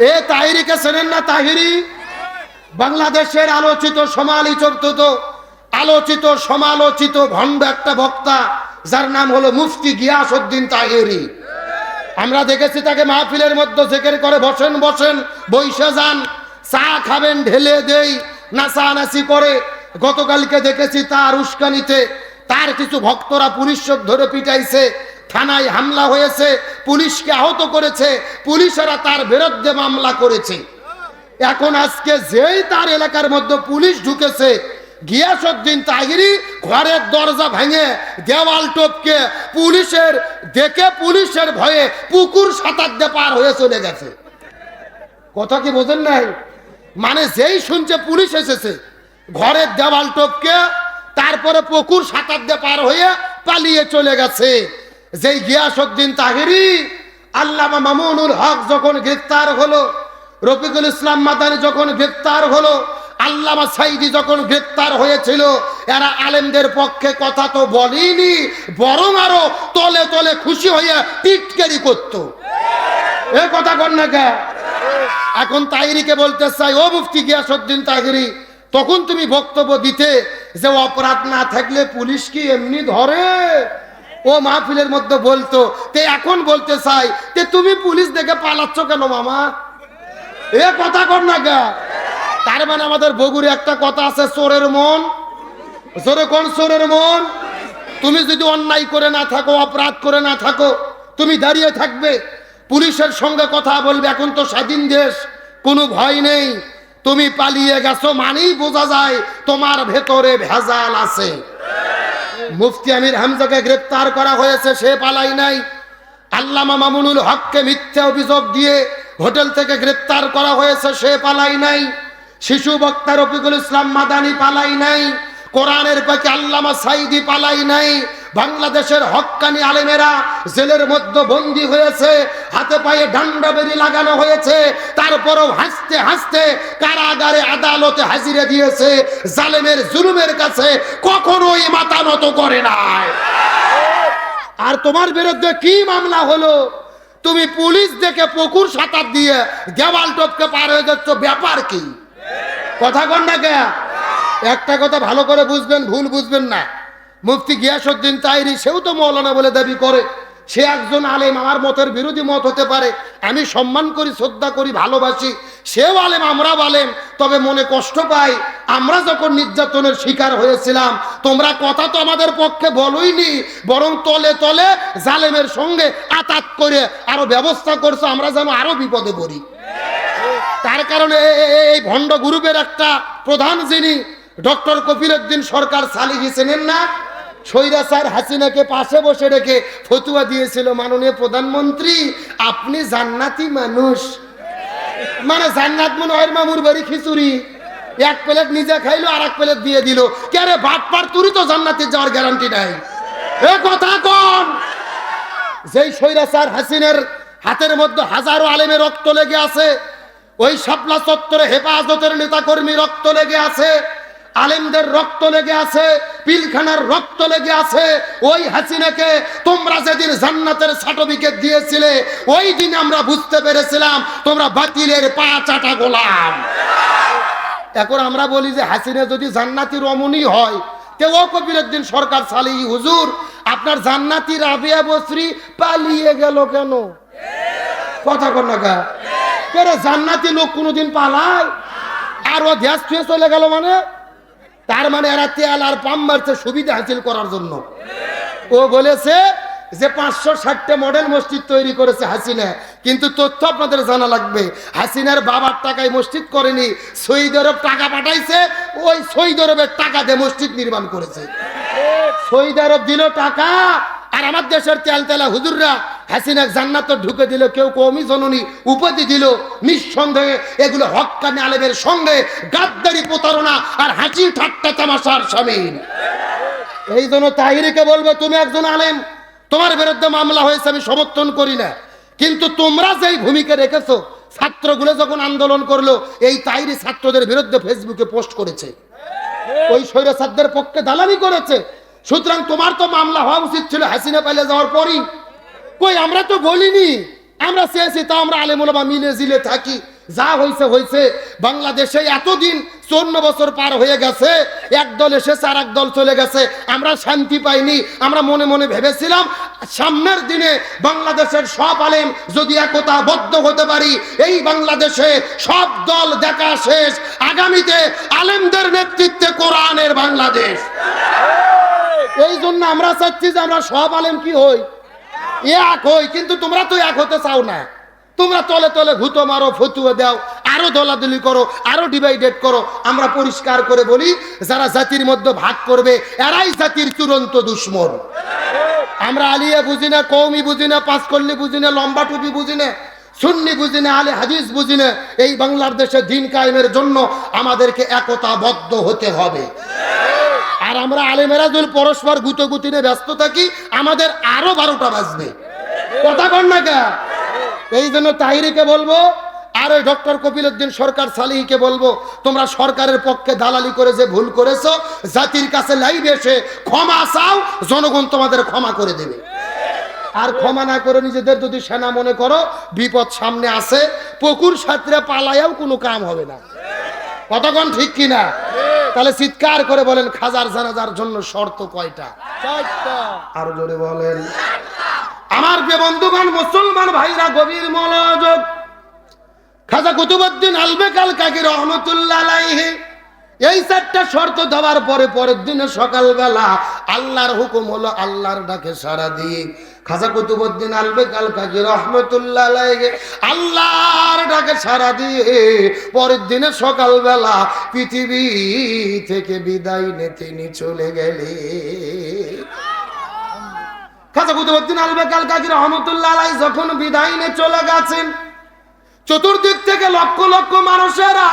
এ তাহিরিকে চেনেন না তাহিরি? বাংলাদেশের আলোচিত, সমালোচিত আলোচিত, সমালোচিত ভণ্ড একটা বক্তা, যার নাম হলো মুফতি গিয়াসউদ্দিন তাহিরি। আমরা দেখেছি তাকে মাহফিলের মধ্যে জেকের করে, বসেন বসেন বৈশে যান, চা খাবেন, ঢেলে দেই নাচানাচি করে। গতকালকে দেখেছি তার উস্কানিতে, তার কিছু ভক্তরা পুলিশ ধরে পিটাইছে, থানায় হামলা হয়েছে পুলিশকে আহত করেছে, পুলিশেরা তার বিরুদ্ধে মামলা করেছে। এখন আজকে যেই তার এলাকার মধ্যে পুলিশ ঢুকেছে, গিয়াসউদ্দিন তাহিরি ঘরের দরজা ভেঙে দেওয়াল টপকে পুলিশের, দেখে পুলিশের ভয়ে পুকুর সাঁতার দিয়ে পার হয়ে চলে গেছে। কথা কি বোঝেন নাই? মানে যেই শুনছে পুলিশ এসেছে, ঘরের দেওয়াল টপকে, তারপরে পুকুর সাঁতার দিয়ে পার হয়ে পালিয়ে চলে গেছে। যেই গিয়াসউদ্দিন তাহিরি, আল্লামা মামুনুল হক যখন গ্রেফতার হলো, রফিকুল ইসলাম মাদানি যখন গ্রেফতার হলো, আল্লামা সাইদি যখন গ্রেফতার হয়েছিল, এরা আলেমদের পক্ষে কথা তো বলেনি, বরং আরও তলে তলে খুশি হয়ে টিটকারি করত। এ কথা কর না কে? এখন তাহিরিকে বলতে চাই ও মুফতি গিয়াসউদ্দিন তাহিরি, তখন তুমি বক্তব্য দিতে যে অপরাধ না থাকলে পুলিশ কি এমনি ধরে? ও মাহফিলের মধ্যে বলতো, তে এখন বলতে চাই, তে তুমি পুলিশ দেখে পালাচ্ছ কেন মামা? এ কথা কর না কে তার মানে আমাদের বগুড়ে একটা কথা আছে, চোরের মন। জোরে কোন চোরের মন? তুমি যদি অন্যায় করে না থাকো, অপরাধ করে না থাকো, তুমি দাঁড়িয়ে থাকবে। পুলিশের সঙ্গে কথা বলবে, এখন তো স্বাধীন দেশ, কোনো ভয় নেই। তুমি পালিয়ে গেছো মানেই বোঝা যায় তোমার ভেতরে ভেজাল আছে। মুফতি আমির হামজাকে গ্রেপ্তার করা হয়েছে, সে পালাই নাই। আল্লামা মামুনুল হককে মিথ্যা অভিযোগ দিয়ে হোটেল থেকে গ্রেপ্তার করা হয়েছে, সে পালাই নাই। শিশু বক্তা রফিকুল ইসলাম মাদানি পালাই নাই। কোরআনের পাখি আল্লামা সাইদি পালাই নাই। বাংলাদেশের হক্কানি আলেমেরা জেলের মধ্যে বন্দী হয়েছে, হাতে পায়ে ডান্ডা বেরি লাগানো হয়েছে, তারপরেও হাসতে হাসতে কারাগারে আদালতে হাজিরে দিয়েছে, জালেমের জুলুমের কাছে কখনোই মাথা নত করে নাই। আর তোমার বিরুদ্ধে কি মামলা হলো? তুমি পুলিশ দেখে পুকুর সাঁতার দিয়ে দেওয়াল টপকে পার হয়ে যাচ্ছ, ব্যাপার কি? কথা কন না কে? একটা কথা ভালো করে বুঝবেন, ভুল বুঝবেন না। মুফতি গিয়াসউদ্দিন তাইরি, সেও তো মৌলানা বলে দাবি করে। সে একজন আলেম, আমার মতের বিরোধী মত হতে পারে। আমি সম্মান করি, শ্রদ্ধা করি, ভালোবাসি। সেও আলেম, আমরাও আলেম। তবে মনে কষ্ট পাই, আমরা যখন নির্যাতনের শিকার হয়েছিলাম, তোমরা কথা তো আমাদের পক্ষে বলোইনি, বরং তলে তলে জালেমের সঙ্গে আতাত করে আরও ব্যবস্থা করছ, আমরা যেন আরও বিপদে পড়ি। তার কারণে এই ভণ্ড গ্রুপের একটা প্রধান যিনি, ডক্টর কপিলউদ্দিন সরকার সালিহি চেনেন না? স্বৈরাচার হাসিনাকে পাশে বসে রেখে ফতুয়া দিয়েছিল মাননীয় প্রধানমন্ত্রী, আপনি জান্নাতি মানুষ। মানে জান্নাত মনে হয় মামুর বাড়ি খিচুড়ি। এক প্লেট নিজে খাইলো আর এক প্লেট দিয়ে দিল। কে বাট পার তুরি তো জান্নাতে যাওয়ার গ্যারান্টি নাই। এ কথা কন। যেই স্বৈরাচার হাসিনের হাতের মধ্যে হাজারো আলেমের রক্ত লেগে আছে, ওই শাপলা চত্বরে হেফাজতের নেতাকর্মী রক্ত লেগে আছে, আলেমদের রক্ত লেগে আছে পিলখানার রক্ত লেগে আছে। ওই হাসিনাকে তোমরা যেদিন জান্নাতের সার্টিফিকেট দিয়েছিলে, ওই দিন আমরা বুঝতে পেরেছিলাম তোমরা বাতিলের পা চাটা গোলাম। এখন আমরা বলি যে হাসিনা যদি জান্নাতি রমণী হয়, তে ও কবিরুদ্দিন সরকার সালি, হুজুর, আপনার জান্নাতি রাবিয়া বসরি পালিয়ে গেল কেন? কথা কর না জান্নাতি লোক কোনোদিন পালায়? আর ও ছুঁয়ে চলে গেল মানে? তার মানে এরা তেল আর পাম মারছে সুবিধা হাসিল করার জন্য। ও বলেছে যে পাঁচশো ষাটটা মডেল মসজিদ তৈরি করেছে হাসিনা। কিন্তু তথ্য আপনাদের জানা লাগবে, হাসিনার বাবার টাকায় মসজিদ করেনি সৌদি আরব টাকা পাঠাইছে, ওই সৌদি আরবের টাকা দিয়ে মসজিদ নির্মাণ করেছে। সৌদি আরব দিল টাকা আর আমার দেশের তেল তেলা হুজুররা হাসিনা জান্নাত ঢুকে দিল, কেউ কমই জননী উপাধি দিল, নিঃসন্দেহে এগুলো হক্কানি আলেমের সঙ্গে গাদ্দারি প্রতারণা আর হাসি ঠাট্টা তামাশার সামিল এই জন্য তাহিরিকে বলব, তুমি একজন আলেম, তোমার বিরুদ্ধে মামলা হয়েছে, আমি সমর্থন করি না। কিন্তু তোমরা যেই ভূমিকা রেখেছো, ছাত্রগুলো যখন আন্দোলন করল, এই তাইরি ছাত্রদের বিরুদ্ধে ফেসবুকে পোস্ট করেছে। ওই স্বৈরাচারদের পক্ষে দালালি করেছে। সুতরাং তোমার তো মামলা হওয়া উচিত ছিল হাসিনা পাইলে যাওয়ার পরই। কই, আমরা তো বলিনি। আমরা চেয়েছি তা আমরা আলেমুলমা মিলে জিলে থাকি। যা হয়েছে হয়েছে বাংলাদেশে এতদিন চন্ন বছর পার হয়ে গেছে, এক দল এসেছে আর এক দল চলে গেছে। আমরা শান্তি পাইনি। আমরা মনে মনে ভেবেছিলাম, সামনের দিনে বাংলাদেশের সব আলেম যদি একতা বদ্ধ হতে পারি, এই বাংলাদেশে সব দল দেখা শেষ। আগামীতে আলেমদের নেতৃত্বে কোরআনের বাংলাদেশ। এই জন্য আমরা চাচ্ছি যে আমরা সব আলেম কি হই? এক হই, কিন্তু তোমরা তো এক হতে চাও না। তোমরা তলে তলে ঘুতো মারো, ফতুয়া দাও, আরও দলাদলি করো, আরও ডিভাইডেড করো। আমরা পরিষ্কার করে বলি, যারা জাতির মধ্যে ভাগ করবে, এরাই জাতির চূড়ান্ত দুশ্মন। আমরা আলিয়া বুঝি না কৌমি বুঝি না পাঁচ করলি বুঝি না, লম্বা টুপি বুঝি না, সুন্নি বুঝি না, আলে হাদিস বুঝি না। এই বাংলার দেশে দিন কায়েমের জন্য আমাদেরকে একতাবদ্ধ হতে হবে। আর আমরা আলেমেরা যদি পরস্পর গুতো গুতিনে ব্যস্ত থাকি, আমাদের আরও বারোটা বাজবে। কথা কর না কে? এই জন্য তাহিরিকে বলব, আর ওই ডক্টর কপিলউদ্দিন সরকার সালিহিকে বলব, তোমরা সরকারের পক্ষে দালালি করে যে ভুল করেছ, জাতির কাছে লাইভে এসে ক্ষমা চাও, জনগণ তোমাদের ক্ষমা করে দেবে। আর ক্ষমা না করে নিজেদের যদি সেনা মনে করো, বিপদ সামনে আসে, পুকুর সাঁতরে পালায়াও কোনো কাম হবে না। কতক্ষণ ঠিক কিনা? তাহলে চিৎকার করে বলেন খাজার জানাজার জন্য শর্ত কয়টা? আরও জোরে বলেন। আমার যে বন্ধুগণ মুসলমান ভাইরা গভীর মনোযোগ। খাজা কুতুবুদ্দিন আলবেকাল কাকি রহমতুল্লাহ আলাইহি এই চারটা শর্ত দেওয়ার পরে পরের দিনে সকালবেলা আল্লাহর হুকুম হলো আল্লাহর ডাকে সারা দিয়ে খাজা কুতুবুদ্দিন আলবেকাল কাকি রহমতুল্লাহ আলাইহি, আল্লাহর ডাকে সারা দিয়ে পরের দিনে সকালবেলা পৃথিবী থেকে বিদায় নিয়ে তিনি চলে গেলে খাজা কুতুবুদ্দিন আলবেকাল কাকি রহমতুল্লাহ আলাই যখন বিদায় নিয়ে চলে গেছেন, চতুর্দিক থেকে লক্ষ লক্ষ মানুষেরা